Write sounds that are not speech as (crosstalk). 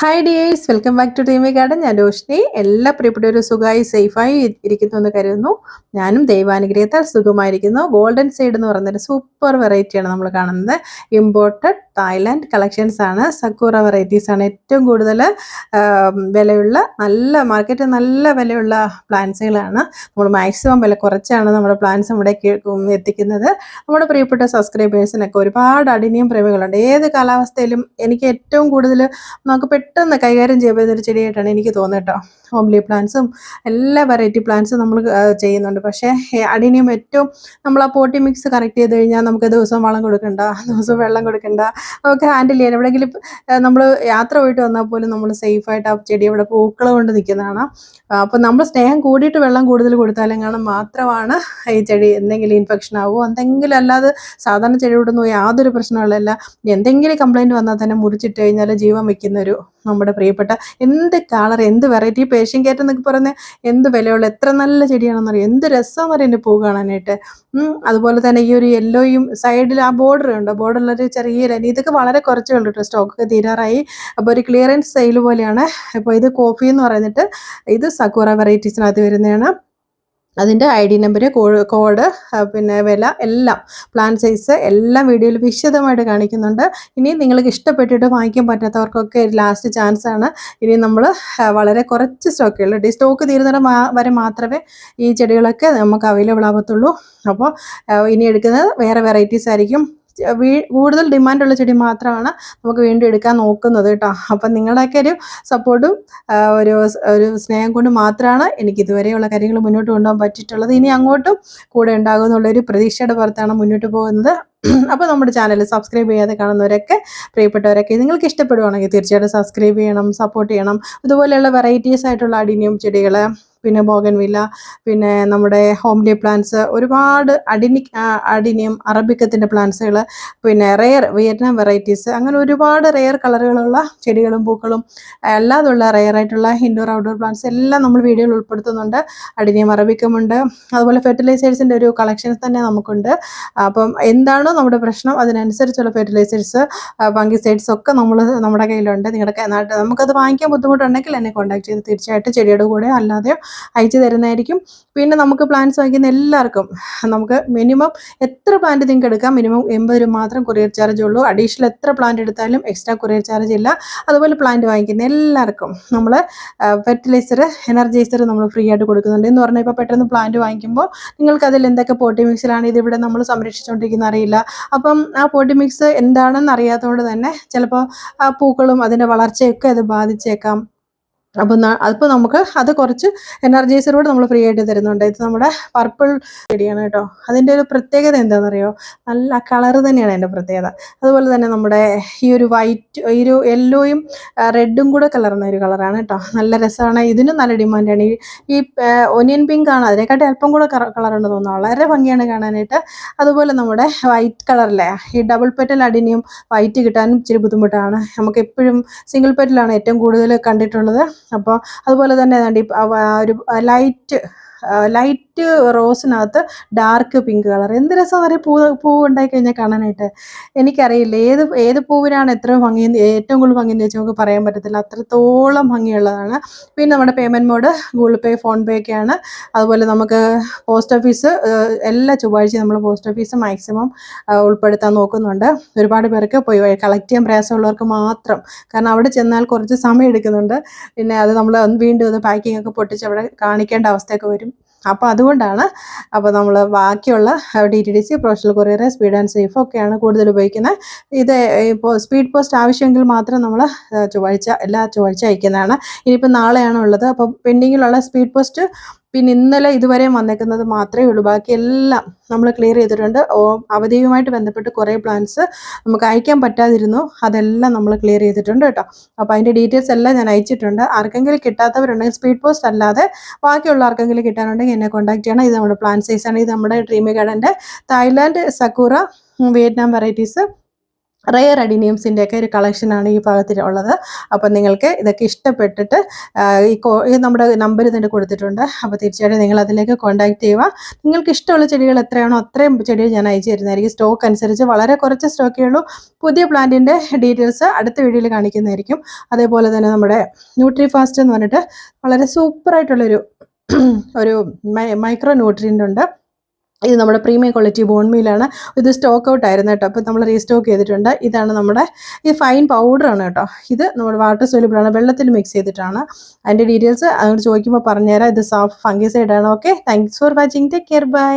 Hi dears welcome back to dreamy garden ഞാൻ രോഷിനി എല്ലാ പ്രിയപ്പെട്ടവരും സുഖമായി സേഫായി ഇരിക്കുന്നു എന്ന് കരുതുന്നു. ഞാനും ദൈവാനുഗ്രഹത്താൽ സുഖമായിരിക്കുന്നു. ഗോൾഡൻ സൈഡ് എന്ന് പറയുന്നൊരു സൂപ്പർ വെറൈറ്റിയാണ് നമ്മൾ കാണുന്നത്. ഇമ്പോർട്ടഡ് തായ്ലാൻഡ് കളക്ഷൻസ് ആണ്. സക്കൂറ വെറൈറ്റീസ് ആണ് ഏറ്റവും കൂടുതൽ വിലയുള്ള നല്ല മാർക്കറ്റ് നല്ല വിലയുള്ള പ്ലാന്റ്സുകളാണ് നമ്മൾ മാക്സിമം വില കുറച്ചാണ് നമ്മുടെ പ്ലാന്റ്സ് നമ്മുടെ എത്തിക്കുന്നത്. നമ്മുടെ പ്രിയപ്പെട്ട സബ്സ്ക്രൈബേഴ്സിനൊക്കെ ഒരുപാട് അടിനിയം പ്രേമികളുണ്ട്. ഏത് കാലാവസ്ഥയിലും എനിക്ക് ഏറ്റവും കൂടുതൽ നമുക്ക് പെട്ടെന്ന് കൈകാര്യം ഒരു ചെടിയായിട്ടാണ് എനിക്ക് തോന്നുന്നത് ഹോംലി പ്ലാന്റ്സും എല്ലാ വെറൈറ്റി പ്ലാന്റ്സും നമ്മൾ ചെയ്യുന്നുണ്ട്. പക്ഷേ അടിനിയം ഏറ്റവും നമ്മൾ ആ പോട്ടി മിക്സ് കറക്റ്റ് ചെയ്ത് കഴിഞ്ഞാൽ നമുക്ക് ദിവസം വളം കൊടുക്കണ്ട ദിവസം വെള്ളം കൊടുക്കണ്ട നമുക്ക് ഹാൻഡിൽ ചെയ്യാൻ. എവിടെയെങ്കിലും നമ്മൾ യാത്ര പോയിട്ട് വന്നാൽ പോലും നമ്മൾ സേഫായിട്ട് ആ ചെടി അവിടെ പൂക്കൾ കൊണ്ട് നിൽക്കുന്നതാണ്. അപ്പോൾ നമ്മൾ സ്നേഹം കൂടിയിട്ട് വെള്ളം കൂടുതൽ കൊടുത്താലും കാരണം മാത്രമാണ് ഈ ചെടി എന്തെങ്കിലും ഇൻഫെക്ഷൻ ആവുമോ എന്തെങ്കിലും അല്ലാതെ സാധാരണ ചെടിയോടൊന്നും യാതൊരു പ്രശ്നമുള്ളതല്ല എന്തെങ്കിലും കംപ്ലൈന്റ് വന്നാൽ തന്നെ മുറിച്ചിട്ട് കഴിഞ്ഞാൽ ജീവൻ വെക്കുന്ന ഒരു നമ്മുടെ പ്രിയപ്പെട്ട എന്ത് കളർ എന്ത് വെറൈറ്റി പേഷ്യൻ കയറ്റം എന്നൊക്കെ പറയുന്ന എന്ത് വിലയുള്ള എത്ര നല്ല ചെടിയാണെന്നറിയാം എന്ത് രസമെന്ന് പറയും എന്റെ പൂ കാണാനായിട്ട്. അതുപോലെ തന്നെ ഈ ഒരു യെല്ലോയും സൈഡിൽ ആ ബോർഡർ ഉണ്ട്? ബോർഡറിലൊരു ചെറിയ ലൈൻ ഇതൊക്കെ വളരെ കുറച്ചേ ഉള്ളൂ കേട്ടോ സ്റ്റോക്കൊക്കെ തീരാറായി. അപ്പോൾ ഒരു ക്ലിയറൻസ് സെയിൽ പോലെയാണ്. അപ്പോൾ ഇത് കോഫി എന്ന് പറയുന്നിട്ട് ഇത് സക്കൂറ വെറൈറ്റീസിനകത്ത് വരുന്നതാണ്. അതിന്റെ ഐ ഡി നമ്പർ കോഡ് പിന്നെ വില എല്ലാം പ്ലാൻ സൈസ് എല്ലാം വീഡിയോയിൽ വിശദമായിട്ട് കാണിക്കുന്നുണ്ട്. ഇനി നിങ്ങൾക്ക് ഇഷ്ടപ്പെട്ടിട്ട് വാങ്ങിക്കാൻ പറ്റാത്തവർക്കൊക്കെ ലാസ്റ്റ് ചാൻസ് ആണ്. ഇനി നമ്മൾ വളരെ കുറച്ച് സ്റ്റോക്കേ ഉള്ളൂ. ഈ സ്റ്റോക്ക് തീരുന്നിടം വരെ മാത്രമേ ഈ ചെടികളൊക്കെ നമുക്ക് അവൈലബിൾ ആവത്തുള്ളൂ. അപ്പോൾ ഇനി എടുക്കുന്നത് വേറെ വെറൈറ്റീസ് ആയിരിക്കും. കൂടുതൽ ഡിമാൻഡുള്ള ചെടി മാത്രമാണ് നമുക്ക് വീണ്ടും എടുക്കാൻ നോക്കുന്നത് കേട്ടോ. അപ്പം നിങ്ങളുടെയൊക്കെ ഒരു സപ്പോർട്ടും ഒരു ഒരു സ്നേഹം കൊണ്ട് മാത്രമാണ് എനിക്ക് ഇതുവരെയുള്ള കാര്യങ്ങൾ മുന്നോട്ട് കൊണ്ടുപോകാൻ പറ്റിയിട്ടുള്ളത്. ഇനി അങ്ങോട്ടും കൂടെ ഉണ്ടാകും എന്നുള്ളൊരു പ്രതീക്ഷയുടെ പുറത്താണ് മുന്നോട്ട് പോകുന്നത്. (clears throat) അപ്പോൾ നമ്മുടെ ചാനൽ സബ്സ്ക്രൈബ് ചെയ്യാതെ കാണുന്നവരൊക്കെ പ്രിയപ്പെട്ടവരൊക്കെ നിങ്ങൾക്ക് ഇഷ്ടപ്പെടുവാണെങ്കിൽ തീർച്ചയായിട്ടും സബ്സ്ക്രൈബ് ചെയ്യണം സപ്പോർട്ട് ചെയ്യണം. ഇതുപോലെയുള്ള വെറൈറ്റീസ് ആയിട്ടുള്ള അഡിനിയം ചെടികൾ പിന്നെ ബോഗൻവില്ല പിന്നെ നമ്മുടെ ഹോംലി പ്ലാന്റ്സ് ഒരുപാട് അഡിനി അഡിനിയം അറബിക്കത്തിന്റെ പ്ലാന്റ്സുകൾ പിന്നെ റെയർ വിയറ്റ്നാം വെറൈറ്റീസ് അങ്ങനെ ഒരുപാട് റെയർ കളറുകളുള്ള ചെടികളും പൂക്കളും അല്ലാതുള്ള റെയർ ആയിട്ടുള്ള ഇൻഡോർ ഔട്ട്ഡോർ പ്ലാന്റ്സ് എല്ലാം നമ്മൾ വീഡിയോയിൽ ഉൾപ്പെടുത്തുന്നുണ്ട്. അഡിനിയം അറബിക്കുമുണ്ട്. അതുപോലെ ഫെർട്ടിലൈസേഴ്സിന്റെ ഒരു കളക്ഷൻസ് തന്നെ നമുക്കുണ്ട്. അപ്പം എന്താണോ നമ്മുടെ പ്രശ്നം? അതിനനുസരിച്ചുള്ള ഫെർട്ടിലൈസേഴ്സ് ഫംഗിസൈഡ്സ് ഒക്കെ നമ്മൾ നമ്മുടെ കയ്യിലുണ്ട്. നിങ്ങളുടെ നാട്ടിൽ നമുക്കത് വാങ്ങിക്കാൻ ബുദ്ധിമുട്ടുണ്ടെങ്കിൽ എന്നെ കോൺടാക്ട് ചെയ്ത് തീർച്ചയായിട്ടും ചെടിയുടെ കൂടെ അല്ലാതെയോ അയച്ചു തരുന്നതായിരിക്കും. പിന്നെ നമുക്ക് പ്ലാന്റ്സ് വാങ്ങിക്കുന്ന എല്ലാവർക്കും നമുക്ക് മിനിമം എത്ര പ്ലാന്റ് നിങ്ങൾക്ക് എടുക്കാം? മിനിമം എൺപത് രൂപ മാത്രം കൊറിയർ ചാർജ് ഉള്ളൂ. അഡീഷണൽ എത്ര പ്ലാന്റ് എടുത്താലും എക്സ്ട്രാ കൊറിയർ ചാർജ് ഇല്ല. അതുപോലെ പ്ലാന്റ് വാങ്ങിക്കുന്ന എല്ലാവർക്കും നമ്മൾ ഫെർട്ടിലൈസർ എനർജൈസർ നമ്മൾ ഫ്രീ ആയിട്ട് കൊടുക്കുന്നുണ്ട്. എന്ന് പറഞ്ഞാൽ ഇപ്പോൾ പെട്ടെന്ന് പ്ലാന്റ് വാങ്ങിക്കുമ്പോൾ നിങ്ങൾക്ക് അതിൽ എന്തൊക്കെ പോട്ടി മിക്സിലാണ് ഇവിടെ നമ്മൾ സംരക്ഷിച്ചുകൊണ്ടിരിക്കുന്ന അറിയില്ല. അപ്പം ആ പോട്ടി മിക്സ് എന്താണെന്ന് അറിയാത്തതുകൊണ്ട് തന്നെ ചിലപ്പോൾ ആ പൂക്കളും അതിന്റെ വളർച്ചയൊക്കെ അത് ബാധിച്ചേക്കാം. അപ്പം അതിപ്പോൾ നമുക്ക് അത് കുറച്ച് എനർജൈസറോട് നമ്മൾ ഫ്രീ ആയിട്ട് തരുന്നുണ്ട്. ഇത് നമ്മുടെ പർപ്പിൾ റെഡിയാണ് കേട്ടോ. അതിന്റെ ഒരു പ്രത്യേകത എന്താണെന്നറിയോ? നല്ല കളർ തന്നെയാണ് അതിന്റെ പ്രത്യേകത. അതുപോലെ തന്നെ നമ്മുടെ ഈ ഒരു വൈറ്റ് ഈ ഒരു യെല്ലോയും റെഡും കൂടെ കലർന്ന ഒരു കളറാണ് കേട്ടോ. നല്ല രസമാണ്. ഇതിനും നല്ല ഡിമാൻഡാണ് ഈ ഒനിയൻ പിങ്ക് ആണ്. അതിനെക്കാട്ടി അല്പം കൂടെ കളറുണ്ട് തോന്നുന്നു. വളരെ ഭംഗിയാണ് കാണാനായിട്ട്. അതുപോലെ നമ്മുടെ വൈറ്റ് കളറിലെ ഈ ഡബിൾ പെറ്റൽ അടിനിയും വൈറ്റ് കിട്ടാനും ഇച്ചിരി ബുദ്ധിമുട്ടാണ്. നമുക്ക് എപ്പോഴും സിംഗിൾ പെറ്റലാണ് ഏറ്റവും കൂടുതൽ കണ്ടിട്ടുള്ളത്. അപ്പോൾ അതുപോലെ തന്നെ ഒരു ലൈറ്റ് ലൈറ്റ് റോസിനകത്ത് ഡാർക്ക് പിങ്ക് കളർ എന്ത് രസം അറിയാം? പൂ പൂ ഉണ്ടായി കഴിഞ്ഞാൽ കാണാനായിട്ട്. എനിക്കറിയില്ല. ഏത് ഏത് പൂവിനാണ് എത്ര ഭംഗി ഏറ്റവും കൂടുതൽ ഭംഗി എന്ന് വെച്ചാൽ നമുക്ക് പറയാൻ പറ്റത്തില്ല. അത്രത്തോളം ഭംഗിയുള്ളതാണ്. പിന്നെ നമ്മുടെ payment mode Google Pay PhonePe ഒക്കെയാണ്. അതുപോലെ നമുക്ക് പോസ്റ്റ് ഓഫീസ് എല്ലാ ചൊവ്വാഴ്ചയും നമ്മൾ പോസ്റ്റ് ഓഫീസ് മാക്സിമം ഉൾപ്പെടുത്താൻ നോക്കുന്നുണ്ട്. ഒരുപാട് പേർക്ക് പോയി കളക്ട് ചെയ്യാൻ പ്രയാസമുള്ളവർക്ക് മാത്രം. കാരണം അവിടെ ചെന്നാൽ കുറച്ച് സമയം എടുക്കുന്നുണ്ട്. പിന്നെ അത് നമ്മൾ വീണ്ടും അത് പാക്കിംഗ് ഒക്കെ പൊട്ടിച്ച് അവിടെ കാണിക്കേണ്ട അവസ്ഥയൊക്കെ വരും. അപ്പോൾ അതുകൊണ്ടാണ് അപ്പോൾ നമ്മൾ ബാക്കിയുള്ള D T D C professional courier speed and safe ഒക്കെയാണ് കൂടുതൽ ഉപയോഗിക്കുന്നത്. ഇത് ഇപ്പോൾ സ്പീഡ് പോസ്റ്റ് ആവശ്യമെങ്കിൽ മാത്രം നമ്മൾ ചൊവ്വാഴ്ച എല്ലാ ചൊവ്വാഴ്ച അയക്കുന്നതാണ്. ഇനിയിപ്പോൾ നാളെയാണ് ഉള്ളത് അപ്പോൾ പെൻഡിങ്ങിലുള്ള സ്പീഡ് പോസ്റ്റ് പിന്നെ ഇന്നലെ ഇതുവരെ വന്നേക്കുന്നത് മാത്രമേ ഉള്ളൂ. ബാക്കി എല്ലാം നമ്മൾ ക്ലിയർ ചെയ്തിട്ടുണ്ട്. അവധിയുമായിട്ട് ബന്ധപ്പെട്ട് കുറേ പ്ലാൻസ് നമുക്ക് അയക്കാൻ പറ്റാതിരുന്നു. അതെല്ലാം നമ്മൾ ക്ലിയർ ചെയ്തിട്ടുണ്ട് കേട്ടോ. അപ്പോൾ അതിന്റെ ഡീറ്റെയിൽസ് എല്ലാം ഞാൻ അയച്ചിട്ടുണ്ട്. ആർക്കെങ്കിലും കിട്ടാത്തവരുണ്ടെങ്കിൽ സ്പീഡ് പോസ്റ്റ് അല്ലാതെ ബാക്കിയുള്ള ആർക്കെങ്കിലും കിട്ടാനുണ്ടെങ്കിൽ എന്നെ കോൺടാക്ട് ചെയ്യണം. ഇത് നമ്മുടെ പ്ലാൻ സൈസാണ് ഇത് നമ്മുടെ dreamy ഗാർഡന്റെ Thailand sakura Vietnam varieties rare അഡിനിയംസിന്റെ ഒക്കെ ഒരു കളക്ഷനാണ് ഈ ഭാഗത്തിലുള്ളത്. അപ്പം നിങ്ങൾക്ക് ഇതൊക്കെ ഇഷ്ടപ്പെട്ടിട്ട് ഈ നമ്മുടെ നമ്പർ ഇതിന്റെ കൊടുത്തിട്ടുണ്ട്. അപ്പോൾ തീർച്ചയായിട്ടും നിങ്ങൾ അതിലേക്ക് കോൺടാക്ട് ചെയ്യുക. നിങ്ങൾക്ക് ഇഷ്ടമുള്ള ചെടികൾ എത്രയാണോ അത്രയും ചെടികൾ ഞാൻ അയച്ചു തരുന്നതായിരിക്കും. സ്റ്റോക്ക് അനുസരിച്ച് വളരെ കുറച്ച് സ്റ്റോക്കേ ഉള്ളൂ പുതിയ പ്ലാന്റിന്റെ ഡീറ്റെയിൽസ് അടുത്ത വീഡിയോയിൽ കാണിക്കുന്നതായിരിക്കും. അതേപോലെ തന്നെ നമ്മുടെ ന്യൂട്രി ഫാസ്റ്റ് എന്ന് പറഞ്ഞിട്ട് വളരെ സൂപ്പറായിട്ടുള്ളൊരു ഒരു മൈക്രോ ന്യൂട്രിയന്റ് ഉണ്ട്. ഇത് നമ്മുടെ പ്രീമിയം ക്വാളിറ്റി ബോൺ മീലാണ് ഇത് സ്റ്റോക്ക് ഔട്ട് ആയിരുന്നു കേട്ടോ. അപ്പോൾ നമ്മൾ റീസ്റ്റോക്ക് ചെയ്തിട്ടുണ്ട്. ഇതാണ് നമ്മുടെ ഈ ഫൈൻ പൗഡറാണ് കേട്ടോ. ഇത് നമ്മുടെ വാട്ടർ സോലിബിൾ ആണ്. വെള്ളത്തിൽ മിക്സ് ചെയ്തിട്ടാണ്. അതിന്റെ ഡീറ്റെയിൽസ് അങ്ങോട്ട് ചോദിക്കുമ്പോൾ പറഞ്ഞുതരാം. ഇത് soft ഫംഗിസൈഡാണ് okay thanks for watching take care bye